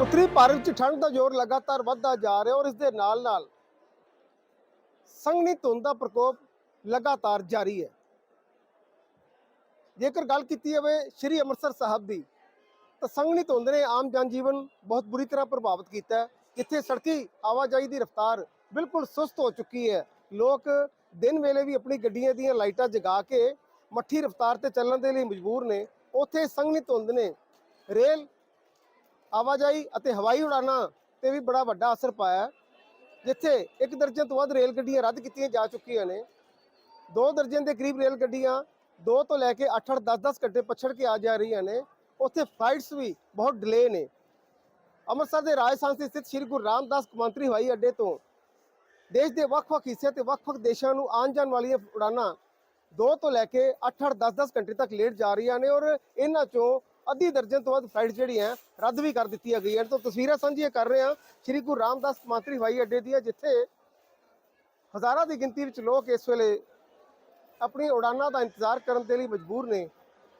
ਉੱਤਰੀ ਭਾਰਤ 'ਚ ਠੰਡ ਦਾ ਜ਼ੋਰ ਲਗਾਤਾਰ ਵੱਧਦਾ ਜਾ ਰਿਹਾ ਔਰ ਇਸ ਦੇ ਨਾਲ-ਨਾਲ ਸੰਘਣੀ ਧੁੰਦ ਦਾ ਪ੍ਰਕੋਪ ਲਗਾਤਾਰ ਜਾਰੀ ਹੈ। ਜੇਕਰ ਗੱਲ ਕੀਤੀ ਜਾਵੇ ਸ਼੍ਰੀ ਅੰਮ੍ਰਿਤਸਰ ਸਾਹਿਬ ਦੀ, ਤਾਂ ਸੰਘਣੀ ਧੁੰਦ ਨੇ ਆਮ ਜਨਜੀਵਨ ਬਹੁਤ ਬੁਰੀ ਤਰ੍ਹਾਂ ਪ੍ਰਭਾਵਿਤ ਕੀਤਾ ਇੱਥੇ ਸੜਕੀ ਆਵਾਜਾਈ ਦੀ ਰਫ਼ਤਾਰ ਬਿਲਕੁਲ ਸੁਸਤ ਹੋ ਚੁੱਕੀ ਹੈ। ਲੋਕ ਦਿਨ ਵੇਲੇ ਵੀ ਆਪਣੀ ਗੱਡੀਆਂ ਦੀਆਂ ਲਾਈਟਾਂ ਜਗਾ ਕੇ ਮੱਠੀ ਰਫ਼ਤਾਰ ਤੇ ਚੱਲਣ ਦੇ ਲਈ ਮਜਬੂਰ ਨੇ। ਉੱਥੇ ਸੰਘਣੀ ਧੁੰਦ ਨੇ ਰੇਲ ਆਵਾਜਾਈ ਅਤੇ ਹਵਾਈ ਉਡਾਨਾਂ ਤੇ ਵੀ ਬੜਾ ਵੱਡਾ ਅਸਰ ਪਾਇਆ ਜਿੱਥੇ ਇੱਕ ਦਰਜਨ ਤੋਂ ਵੱਧ ਰੇਲ ਗੱਡੀਆਂ ਰੱਦ ਕੀਤੀਆਂ ਜਾ ਚੁੱਕੀਆਂ ਨੇ। ਦੋ ਦਰਜਨ ਦੇ ਕਰੀਬ ਰੇਲ ਗੱਡੀਆਂ ਦੋ ਤੋਂ ਲੈ ਕੇ 8-8 10-10 ਘੰਟੇ ਪਛੜ ਕੇ ਆ ਜਾ ਰਹੀਆਂ ਨੇ। ਉੱਥੇ ਫਲਾਈਟਸ ਵੀ ਬਹੁਤ ਡਿਲੇ ਨੇ। ਅੰਮ੍ਰਿਤਸਰ ਦੇ ਰਾਜਸਥਾਨ ਸਥਿਤ ਸ੍ਰੀ ਗੁਰੂ ਰਾਮਦਾਸ ਕੌਮਾਂਤਰੀ ਹਵਾਈ ਅੱਡੇ ਤੋਂ ਦੇਸ਼ ਦੇ ਵੱਖ-ਵੱਖ ਹਿੱਸਿਆਂ ਤੇ ਵੱਖ-ਵੱਖ ਦੇਸ਼ਾਂ ਨੂੰ ਆਉਣ ਜਾਣ ਵਾਲੀਆਂ ਉਡਾਨਾਂ ਦੋ ਤੋਂ ਲੈ ਕੇ 8-8 10-10 ਘੰਟੇ ਤੱਕ ਲੇਟ ਜਾ ਰਹੀਆਂ ਨੇ ਔਰ ਇਹਨਾਂ ਚੋਂ ਅੱਧੀ ਦਰਜਨ ਤੋਂ ਵੱਧ ਫਲਾਈਟ ਜਿਹੜੀਆਂ ਰੱਦ ਵੀ ਕਰ ਦਿੱਤੀਆਂ ਗਈਆਂ ਨੇ ਤਾਂ ਤਸਵੀਰਾਂ ਸਾਂਝੀਆਂ ਕਰ ਰਹੇ ਹਾਂ। ਸ੍ਰੀ ਗੁਰੂ ਰਾਮਦਾਸ ਕੌਮਾਂਤਰੀ ਹਵਾਈ ਅੱਡੇ ਦੀਆਂ ਜਿੱਥੇ ਹਜ਼ਾਰਾਂ ਦੀ ਗਿਣਤੀ ਵਿੱਚ ਲੋਕ ਇਸ ਵੇਲੇ ਆਪਣੀ ਉਡਾਨਾਂ ਦਾ ਇੰਤਜ਼ਾਰ ਕਰਨ ਦੇ ਲਈ ਮਜਬੂਰ ਨੇ।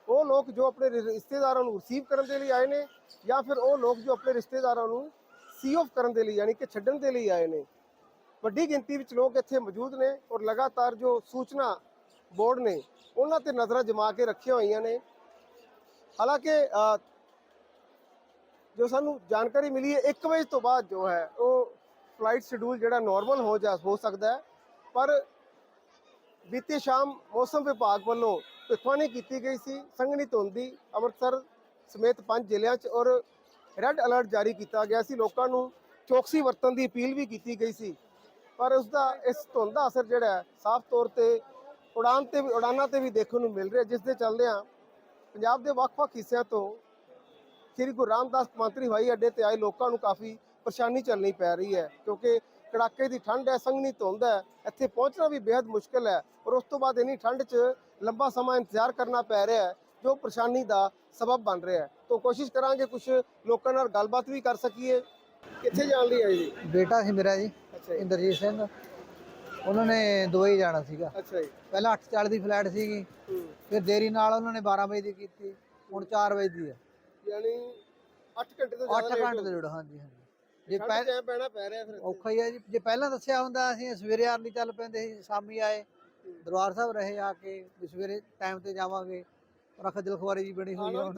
ਉਹ ਲੋਕ ਜੋ ਆਪਣੇ ਰਿਸ਼ਤੇਦਾਰਾਂ ਨੂੰ ਰਿਸੀਵ ਕਰਨ ਦੇ ਲਈ ਆਏ ਨੇ, ਜਾਂ ਫਿਰ ਉਹ ਲੋਕ ਜੋ ਆਪਣੇ ਰਿਸ਼ਤੇਦਾਰਾਂ ਨੂੰ ਸੀ ਆਫ ਕਰਨ ਦੇ ਲਈ, ਯਾਨੀ ਕਿ ਛੱਡਣ ਦੇ ਲਈ ਆਏ ਨੇ। ਵੱਡੀ ਗਿਣਤੀ ਵਿੱਚ ਲੋਕ ਇੱਥੇ ਮੌਜੂਦ ਨੇ ਔਰ ਲਗਾਤਾਰ ਜੋ ਸੂਚਨਾ ਬੋਰਡ ਨੇ, ਉਹਨਾਂ ਤੇ ਨਜ਼ਰਾਂ ਜਮਾ ਕੇ ਰੱਖੀਆਂ ਹੋਈਆਂ ਨੇ। ਹਾਲਾਂਕਿ ਜੋ ਸਾਨੂੰ ਜਾਣਕਾਰੀ ਮਿਲੀ ਹੈ 1 ਵਜੇ ਤੋਂ ਬਾਅਦ ਜੋ ਹੈ, ਉਹ ਫਲਾਈਟ ਸ਼ਡਿਊਲ ਜਿਹੜਾ ਨਾਰਮਲ ਹੋ ਜਾ, ਹੋ ਸਕਦਾ ਹੈ, ਪਰ ਬੀਤੀ ਸ਼ਾਮ ਮੌਸਮ ਵਿਭਾਗ ਵੱਲੋਂ ਭਿੱਖਵਾਨੀ ਕੀਤੀ ਗਈ ਸੀ, ਸੰਘਣੀ ਧੁੰਦ ਦੀ ਅੰਮ੍ਰਿਤਸਰ ਸਮੇਤ ਪੰਜ ਜ਼ਿਲ੍ਹਿਆਂ 'ਚ ਔਰ ਰੈੱਡ ਅਲਰਟ ਜਾਰੀ ਕੀਤਾ ਗਿਆ ਸੀ। ਲੋਕਾਂ ਨੂੰ ਚੌਕਸੀ ਵਰਤਣ ਦੀ ਅਪੀਲ ਵੀ ਕੀਤੀ ਗਈ ਸੀ, ਪਰ ਉਸ ਦਾ ਇਸ ਧੁੰਦ ਦਾ ਅਸਰ ਜਿਹੜਾ ਸਾਫ਼ ਤੌਰ ਤੇ ਉਡਾਨ ਤੇ ਵੀ, ਉਡਾਨਾਂ ਤੇ ਵੀ ਦੇਖਣ ਨੂੰ ਮਿਲ ਰਿਹਾ ਜਿਸ ਦੇ ਚੱਲਦਿਆਂ ਪੰਜਾਬ ਦੇ ਵੱਖ-ਵੱਖ ਹਿੱਸਿਆਂ ਤੋਂ ਸ੍ਰੀ ਗੁਰੂ ਰਾਮਦਾਸ ਕੌਮਾਂਤਰੀ ਹਵਾਈ ਅੱਡੇ ਤੇ ਆਏ ਲੋਕਾਂ ਨੂੰ ਕਾਫੀ ਪਰੇਸ਼ਾਨੀ ਝੱਲਣੀ ਪੈ ਰਹੀ ਹੈ ਕਿਉਂਕਿ ਕੜਾਕੇ ਦੀ ਠੰਡ ਹੈ ਸੰਘਣੀ ਧੁੰਦ ਹੈ ਇੱਥੇ ਪਹੁੰਚਣਾ ਵੀ ਬੇहद ਮੁਸ਼ਕਲ ਹੈ ਔਰ ਉਸ ਤੋਂ ਬਾਅਦ ਇੰਨੀ ਠੰਡ 'ਚ ਲੰਬਾ ਸਮਾਂ ਇੰਤਜ਼ਾਰ ਕਰਨਾ ਪੈ ਰਿਹਾ ਹੈ ਜੋ ਪਰੇਸ਼ਾਨੀ ਦਾ ਸਬਬ ਬਣ ਰਿਹਾ ਹੈ। ਤਾਂ ਕੋਸ਼ਿਸ਼ ਕਰਾਂਗੇ ਕੁਝ ਲੋਕਾਂ ਨਾਲ ਗੱਲਬਾਤ ਵੀ ਕਰ ਸਕੀਏ। ਕਿੱਥੇ ਜਾਣ ਲਈ ਆਏ ਜੀ? ਬੇਟਾ ਸੀ ਮੇਰਾ ਜੀ ਅੱਛਾ ਜੀ। ਇੰਦਰਜੀਤ ਸਿੰਘ। ਉਹਨਾਂ ਨੇ ਦੁਬਈ ਜਾਣਾ ਸੀਗਾ। ਅੱਛਾ ਜੀ। ਪਹਿਲਾਂ 8:40 ਦੀ ਫਲਾਈਟ ਸੀਗੀ। ਫਿਰ ਦੇਰੀ ਨਾਲ ਉਹਨਾਂ ਨੇ 12 ਵਜੇ ਦੀ ਕੀਤੀ ਹੁਣ 4 ਵਜੇ ਦੀ ਹੈ ਯਾਨੀ 8 ਘੰਟੇ ਤੋਂ 8 ਜ਼ਿਆਦਾ ਘੰਟੇ ਦੇ ਜੁੜ ਹਾਂਜੀ ਹਾਂਜੀ। ਜੇ ਠੰਡ ਪਹਿ 'ਚ ਐਂ ਪੈਣਾ ਪੈ ਰਿਹਾ ਫਿਰ ਇੱਥੇ। ਔਖਾ ਹੀ ਹੈ ਜੀ। ਜੇ ਪਹਿਲਾਂ ਦੱਸਿਆ ਹੁੰਦਾ ਅਸੀਂ ਸਵੇਰੇ ਆਰਲੀ ਚੱਲ ਪੈਂਦੇ ਸੀ ਸ਼ਾਮੀ ਆਏ। ਦਰਬਾਰ ਸਾਹਿਬ ਰਹੇ ਆ ਕੇ ਸਵੇਰੇ ਟਾਈਮ ਤੇ ਜਾਵਾਂਗੇ। ਪਰ ਖੁਆਰੀ ਜੀ ਬਣੀ ਹੋਈ ਆ ਹੀ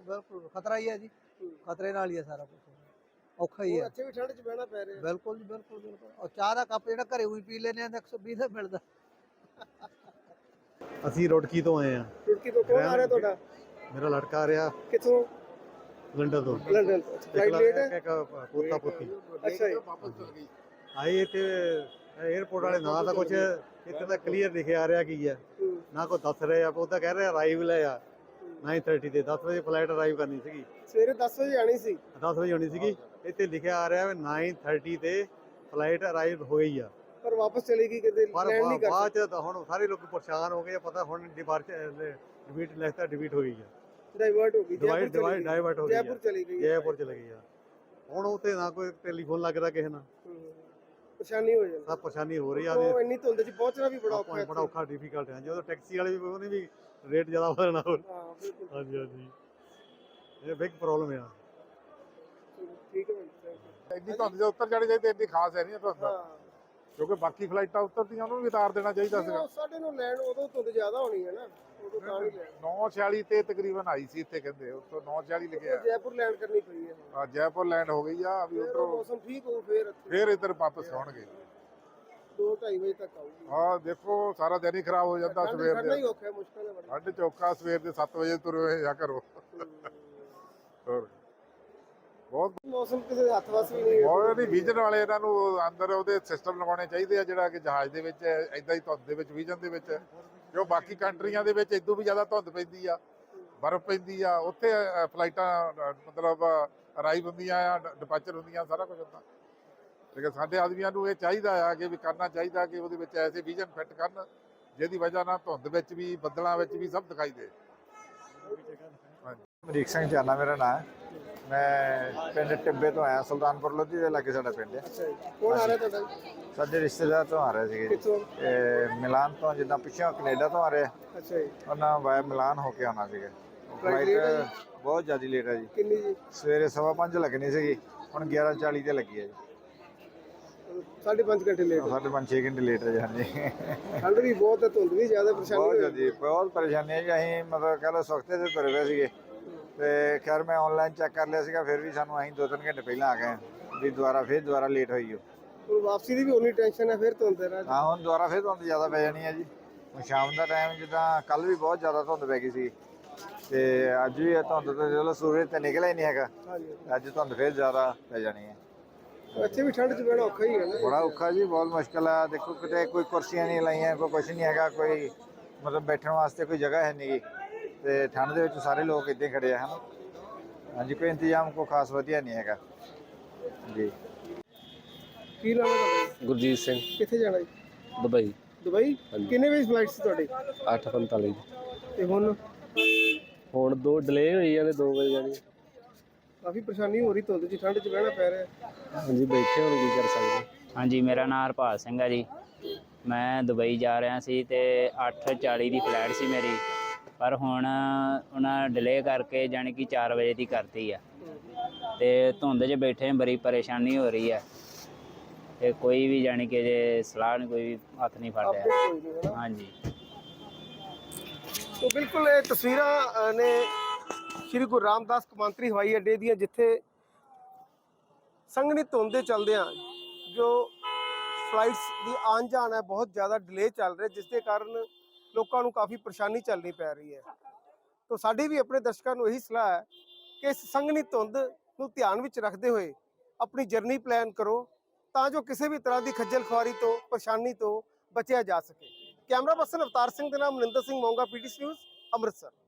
ਬਿਲਕੁਲ ਖਤਰਾ ਹੀ ਹੈ ਜੀ। ਖਤਰੇ ਨਾਲ ਹੀ ਹੈ ਸਾਰਾ ਕੁਝ ਔਖਾ ਹੀ ਹੈ ਇੱਥੇ ਵੀ ਠੰਡ 'ਚ ਬਹਿਣਾ ਪੈ ਰਿਹਾ। ਬਿਲਕੁਲ ਜੀ ਬਿਲਕੁਲ ਬਿਲਕੁਲ। ਔਰ ਚਾਹ ਦਾ ਕੱਪ ਜਿਹੜਾ ਘਰੇ ਉਹੀ ਪੀ ਲੈਨੇ ਆ ਤਾਂ 120 ਦਾ ਮਿਲਦਾ। ਅਸੀਂ ਰੁੜਕੀ ਤੋਂ ਆਏ ਆ। ਟੁਰਕੀ ਤੋਂ ਕੌਣ ਆ ਰਿਹਾ ਤੁਹਾਡਾ? ਮੇਰਾ ਲੜਕਾ ਆ ਰਿਹਾ। ਕਿੱਥੋਂ? ਲੰਡਨ ਤੋਂ। ਲੰਡਨ ਤੋਂ। ਫਲਾਈਟ ਲੇਟ ਹੈ? ਇੱਕ ਪੋਤਾ ਪੋਤੀ। ਅੱਛਾ ਜੀ। ਆਏ ਇੱਥੇ 에어ਪੋਰਟ ਵਾਲੇ ਨਾਂ ਦਾ ਕੁਝ ਇੱਥੇ ਤਾਂ ਕਲੀਅਰ ਲਿਖਿਆ ਆ ਰਿਹਾ ਕੀ ਹੈ। ਨਾ ਕੋਈ ਦੱਸ ਰਹੇ ਆ ਉਹ ਤਾਂ ਕਹਿ ਰਿਹਾ ਅਰਾਈਵਲ ਹੈ ਆ। 9:30 ਤੇ 10 ਵਜੇ ਫਲਾਈਟ ਅਰਾਈਵ ਕਰਨੀ ਸੀਗੀ। ਸਵੇਰੇ 10 ਵਜੇ ਆਣੀ ਸੀ। 10 ਵਜੇ ਹੋਣੀ ਸੀਗੀ। ਇੱਥੇ ਲਿਖਿਆ ਆ ਰਿਹਾ ਵੀ 9:30 ਤੇ ਫਲਾਈਟ ਅਰਾਈਵ ਹੋ ਗਈ ਆ। ਪਰ ਵਾਪਸ ਚਲੀ ਗਈ ਕਿਤੇ ਲੈਂਡ ਨਹੀਂ ਕਰ ਬਾਅਦ ਚ ਤਾਂ ਹੁਣ ਸਾਰੇ ਲੋਕ ਪਰੇਸ਼ਾਨ ਹੋ ਗਏ ਪਤਾ ਹੁਣ ਡਿਪਾਰਚਰ ਡਿਬੀਟ ਲਿਖਤਾ ਡਿਬੀਟ ਹੋ ਗਈ ਆ। ਡਾਈਵਰਟ ਹੋ ਗਈ ਗਈ। ਡਾਈਵਰਟ ਹੋ ਗਈ। ਜੈਪੁਰ ਚਲੀ ਗਈ। ਜੈਪੁਰ ਚਲੇ ਗਈ ਆ। ਹੁਣ ਉੱਥੇ ਨਾ ਕੋਈ ਟੈਲੀਫੋਨ ਲੱਗਦਾ ਕਿਸੇ ਨਾਲ। ਹੂੰ। ਪਰੇਸ਼ਾਨੀ ਹੋ ਜਾਂਦੀ ਸਭ ਪਰੇਸ਼ਾਨੀ ਹੋ ਰਹੀ ਆ ਉਹ ਇੰਨੀ ਧੁੰਦ 'ਚ ਪਹੁੰਚਣਾ ਵੀ ਬੜਾ ਔਖਾ ਹੈ ਬੜਾ ਔਖਾ ਡਿਫਿਕਲਟ ਹੈ। ਜਦੋਂ ਟੈਕਸੀ ਵਾਲੇ ਵੀ ਉਹਨੇ ਵੀ ਰੇਟ ਜ਼ਿਆਦਾ ਵਧਣਾ ਹੋਰ। ਹਾਂ ਬਿਲਕੁਲ। ਹਾਂਜੀ ਹਾਂਜੀ। ਇਹ ਬਿਗ ਪ੍ਰੋਬਲਮ ਆ। ਠੀਕ ਹੈ। ਇੰਨੀ ਧੁੰਦ ਜੇ ਉੱਤਰ ਜਾਣੀ ਚਾਹੀਦੀ ਇੰਨੀ ਖਾਸ ਹੈ ਨਹੀਂ ਧੁੰਦ ਹਾਂ। ਕਿਉਂਕਿ ਬਾਕੀ ਫਲਾਈਟਾਂ ਉੱਤਰਦੀਆਂ ਉਹਨੂੰ ਵੀ ਉਤਾਰ ਦੇਣਾ ਚਾਹੀਦਾ ਨਹੀਂ, ਸੀਗਾ ਸਾਡੇ ਨੂੰ ਲੈਣ ਉਦੋਂ ਧੁੰਦ ਜ਼ਿਆਦਾ ਹੋਣੀ ਹੈ ਨਾ ਉਦੋਂ ਤਾਂ ਨਹੀਂ ਲੈਣ। 946 ਤੇ ਤਕਰੀਬਨ ਆਈ ਸੀ ਇੱਥੇ ਕਹਿੰਦੇ ਉੱਥੋਂ 946 ਲਿਖਿਆ ਜੈਪੁਰ ਲੈਂਡ ਕਰਨੀ ਪਈ ਹੈ। ਆ ਜੈਪੁਰ ਲੈਂਡ ਹੋ ਗਈ ਆ ਵੀ ਉਧਰੋਂ ਮੌਸਮ ਠੀਕ ਹੋ ਫਿਰ ਫੇਰ ਇੱਧਰ ਵਾਪਸ ਆਉਣਗੇ। 2:30 ਵਜੇ ਤੱਕ ਆਊਗੀ। ਹਾਂ ਦੇਖੋ ਸਾਰਾ ਦਿਨ ਹੀ ਖਰਾਬ ਹੋ ਜਾਂਦਾ ਸਵੇਰ ਹੀ ਦੇ। ਔਖਾ ਹੈ ਮੁਸ਼ਕਲ ਹੈ ਬੜੀ। ਠੰਡ ਚੌਕਾ ਸਵੇਰ ਦੇ 7 ਵਜੇ ਤੁਰੇ ਹੋਏ ਜਾ ਕਰੋ ਹੋਰ। ਬਹੁਤ ਮੌਸਮ ਕਿਸੇ ਹੱਥ ਵਸ ਵੀ ਨਹੀਂ ਹੈ ਬਹੁਤ ਨਹੀਂ ਵਿਜਨ ਵਾਲੇ ਇਹਨਾਂ ਨੂੰ ਅੰਦਰ ਉਹਦੇ ਸਿਸਟਮ ਲਗਾਉਣੇ ਚਾਹੀਦੇ ਆ ਜਿਹੜਾ ਕਿ ਜਹਾਜ਼ ਦੇ ਵਿੱਚ ਐਦਾਂ ਹੀ ਧੁੰਦ ਦੇ ਵਿੱਚ ਵਿਜਨ ਦੇ ਵਿੱਚ। ਜੋ ਬਾਕੀ ਕੰਟਰੀਆਂ ਦੇ ਵਿੱਚ ਇਦੋਂ ਵੀ ਜ਼ਿਆਦਾ ਧੁੰਦ ਪੈਂਦੀ ਆ ਬਰਫ਼ ਪੈਂਦੀ ਆ ਉੱਥੇ ਅ, ਫਲਾਈਟਾਂ ਅ, ਮਤਲਬ ਅਰਾਈਵ ਹੁੰਦੀਆਂ ਆ ਡਿਪਾਰਚਰ ਹੁੰਦੀਆਂ ਸਾਰਾ ਕੁਝ ਹੁੰਦਾ। ਲੇਕਿਨ ਸਾਡੇ ਆਦਮੀਆਂ ਨੂੰ ਇਹ ਚਾਹੀਦਾ ਆ ਕਿ ਵੀ ਕਰਨਾ ਚਾਹੀਦਾ ਕਿ ਉਹਦੇ ਵਿੱਚ ਐਸੇ ਵਿਜਨ ਫਿੱਟ ਕਰਨ ਜਿਹਦੀ ਵਜ੍ਹਾ ਨਾਲ ਧੁੰਦ ਵਿੱਚ ਵੀ ਬੱਦਲਾਂ ਵਿੱਚ ਵੀ ਸਭ ਦਿਖਾਈ ਦੇ। ਹਾਂਜੀ। ਅਮਰੀਕ ਸਿੰਘ ਚਾਨਾ ਮੇਰਾ ਨਾਮ ਹੈ। ਮੈਂ ਪਿੰਡ ਟਿੱਬੇ ਤੋਂ ਆਇਆ ਸੁਲਤਾਨਪੁਰ ਲੋਧੀ ਦੇ ਲਾਗੇ ਸਾਡਾ ਪਿੰਡ ਹੈ। ਅੱਛਾ ਜੀ ਕੌਣ ਆ ਰਿਹਾ ਤੁਹਾਡਾ? ਜੀ? ਸਾਡੇ ਰਿਸ਼ਤੇਦਾਰ ਤੋਂ ਆ ਰਹੇ ਸੀਗੇ ਜੀ। ਕਿੱਥੋਂ? ਇਹ ਮਿਲਾਨ ਤੋਂ ਜਿੱਦਾਂ ਪਿੱਛੋਂ ਕੈਨੇਡਾ ਤੋਂ ਆ ਰਹੇ। ਆ, ਅੱਛਾ ਜੀ। ਉਹਨਾਂ ਵਾਇਆ ਮਿਲਾਨ ਹੋ ਕੇ ਆਉਣਾ ਸੀਗਾ। Late ਹੈ ਫਲਾਈਟ ਬਹੁਤ ਜ਼ਿਆਦਾ ਲੇਟ ਹੈ ਜੀ। ਕਿੰਨੀ ਜੀ? ਸਵੇਰੇ ਸਵਾ ਪੰਜ ਲੱਗਣੀ ਸੀਗੀ ਹੁਣ 11:40 ਤੇ ਲੱਗੀ ਹੈ ਜੀ। ਸਾਢੇ ਪੰਜ ਘੰਟੇ ਲੇਟ ਸਾਡੇ 5-6 ਘੰਟੇ ਲੇਟ ਹੈ ਜੀ ਹਾਂਜੀ। ਠੰਡ ਵੀ ਬਹੁਤ ਹੈ ਧੁੰਦ ਵੀ ਜ਼ਿਆਦਾ ਪਰੇਸ਼ਾਨੀ ਬਹੁਤ ਹੋਈ। ਜ਼ਿਆਦਾ ਬਹੁਤ ਪਰੇਸ਼ਾਨੀ ਹੈ ਜੀ। ਅਸੀਂ ਮਤਲਬ ਕਹ ਲਓ ਸਵਖਤੇ ਤੇ ਤੁਰੇ ਪਏ ਸੀਗੇ। ਤੇ ਖੈਰ ਮੈਂ ਆਨਲਾਈਨ ਚੈੱਕ ਕਰ ਲਿਆ ਸੀਗਾ ਫਿਰ ਵੀ ਸਾਨੂੰ ਅਸੀਂ 2-3 ਘੰਟੇ ਪਹਿਲਾਂ ਆ ਗਏ ਵੀ ਦੁਬਾਰਾ ਫਿਰ ਦੁਬਾਰਾ ਲੇਟ ਹੋਈ ਹੋ ਹੁਣ ਵਾਪਸੀ ਦੀ ਵੀ ਉਨੀ ਟੈਨਸ਼ਨ ਹੈ ਫਿਰ ਧੁੰਦ ਹੈ ਨਾ ਹਾਂ ਹੁਣ ਦੁਬਾਰਾ ਫਿਰ ਧੁੰਦ ਜ਼ਿਆਦਾ ਪੈ ਜਾਣੀ ਹੈ ਜੀ। ਹੁਣ ਸ਼ਾਮ ਦਾ ਟਾਈਮ ਜਿੱਦਾਂ ਕੱਲ ਵੀ ਬਹੁਤ ਜ਼ਿਆਦਾ ਧੁੰਦ ਪੈ ਗਈ ਸੀ। ਤੇ ਅੱਜ ਵੀ ਇਹ ਧੁੰਦ ਤੇ ਚਲੋ ਸੂਰਜ ਤੇ ਨਿਕਲਿਆ ਹੀ ਨਹੀਂ ਹੈਗਾ। ਹਾਂਜੀ। ਅੱਜ ਧੁੰਦ ਫਿਰ ਜ਼ਿਆਦਾ ਪੈ ਜਾਣੀ ਹੈ ਇੱਥੇ ਵੀ ਠੰਡ 'ਚ ਬਹਿਣਾ ਔਖਾ ਹੀ ਹੈ ਨਾ। ਬੜਾ ਔਖਾ ਜੀ ਬਹੁਤ ਮੁਸ਼ਕਲ ਆ। ਦੇਖੋ ਕਿਤੇ ਕੋਈ ਕੁਰਸੀਆਂ ਨਹੀਂ ਲਾਈਆਂ ਕੋਈ ਕੁਛ ਨਹੀਂ ਹੈਗਾ ਕੋਈ ਮਤਲਬ ਬੈਠਣ ਵਾਸਤੇ ਕੋਈ ਜਗ੍ਹਾ ਹੈ ਨਹੀਂ ਤੇ ਠੰਡ ਦੇ ਵਿੱਚ ਸਾਰੇ ਲੋਕ ਇੱਦਾਂ ਹੀ ਖੜੇ ਆ ਹਨ? ਹਾਂਜੀ ਕੋਈ ਇੰਤਜ਼ਾਮ ਕੋਈ ਖਾਸ ਵਧੀਆ ਨਹੀਂ ਹੈਗਾ। ਜੀ। ਕੀ ਨਾਮ ਹੈ ਤੁਹਾਡਾ? ਗੁਰਜੀਤ ਸਿੰਘ। ਕਿੱਥੇ ਜਾਣਾ ਜੀ? ਦੁਬਈ। ਦੁਬਈ? ਕਿੰਨੇ ਵਜੇ ਫਲਾਈਟ ਸੀ ਤੁਹਾਡੀ? 8:45 ਤੇ ਹੁਣ? ਹੁਣ ਦੋ ਡਿਲੇ ਹੋਈ ਜਾਂਦੇ 2 ਵਜੇ ਜਾਣੀ ਕਾਫੀ ਪਰੇਸ਼ਾਨੀ ਹੋ ਰਹੀ ਧੁੰਦ 'ਚ ਠੰਡ 'ਚ ਬਹਿਣਾ ਪੈ ਰਿਹਾ। ਹਾਂਜੀ ਬੈਠੇ ਹੁਣ ਕੀ ਕਰ ਸਕਦੇ ਹਾਂਜੀ ਮੇਰਾ ਨਾਮ ਹਰਪਾਲ ਸਿੰਘ ਹੈ ਜੀ। ਮੈਂ ਦੁਬਈ ਜਾ ਰਿਹਾ ਸੀ ਤੇ 8:40 ਦੀ ਫਲਾਈਟ ਸੀ ਮੇਰੀ। ਪਰ ਹੁਣ ਉਹਨਾਂ ਡਿਲੇ ਕਰਕੇ ਜਾਣੀ ਕਿ 4 ਵਜੇ ਦੀ ਕਰਤੀ ਆ। ਤੇ ਧੁੰਦ 'ਚ ਬੈਠੇ ਬੜੀ ਪਰੇਸ਼ਾਨੀ ਹੋ ਰਹੀ ਹੈ ਤੇ ਕੋਈ ਵੀ ਜਾਣੀ ਕਿ ਜੇ ਸਲਾਹ ਨਹੀਂ ਕੋਈ ਵੀ ਹੱਥ ਨਹੀਂ ਫੜ ਆਪੇ ਰਿਹਾ ਕੋਈ ਨਹੀਂ ਹੈ ਨਾ। ਹਾਂਜੀ। ਤੋ ਬਿਲਕੁਲ ਇਹ ਤਸਵੀਰਾਂ ਨੇ ਸ਼੍ਰੀ ਗੁਰੂ ਰਾਮਦਾਸ ਕੌਮਾਂਤਰੀ ਹਵਾਈ ਅੱਡੇ ਦੀਆਂ ਜਿੱਥੇ ਸੰਘਣੀ ਧੁੰਦ ਦੇ ਚੱਲਦਿਆਂ ਜੋ ਫਲਾਈਟਸ ਦੀ ਆਉਣ ਜਾਣ ਹੈ ਬਹੁਤ ਜ਼ਿਆਦਾ ਡਿਲੇ ਚੱਲ ਰਿਹਾ ਜਿਸ ਦੇ ਕਾਰਨ ਲੋਕਾਂ ਨੂੰ ਕਾਫੀ ਪਰੇਸ਼ਾਨੀ ਚੱਲਣੀ ਪੈ ਰਹੀ ਹੈ। ਤੋ ਸਾਡੀ ਵੀ ਆਪਣੇ ਦਰਸ਼ਕਾਂ ਨੂੰ ਇਹੀ ਸਲਾਹ ਹੈ ਕਿ ਇਸ ਸੰਘਣੀ ਧੁੰਦ ਨੂੰ ਧਿਆਨ ਵਿੱਚ ਰੱਖਦੇ ਹੋਏ ਆਪਣੀ ਜਰਨੀ ਪਲਾਨ ਕਰੋ ਤਾਂ ਜੋ ਕਿਸੇ ਵੀ ਤਰ੍ਹਾਂ ਦੀ ਖੱਜਲ ਖੁਆਰੀ ਤੋਂ, ਪਰੇਸ਼ਾਨੀ ਤੋਂ ਬਚਿਆ ਜਾ ਸਕੇ। ਕੈਮਰਾ ਪਰਸਨ ਅਵਤਾਰ ਸਿੰਘ ਦੇ ਨਾਮ, ਮਨਿੰਦਰ ਸਿੰਘ ਮੋਂਗਾ, ਪੀਟੀਸੀ ਨਿਊਜ਼, ਅੰਮ੍ਰਿਤਸਰ।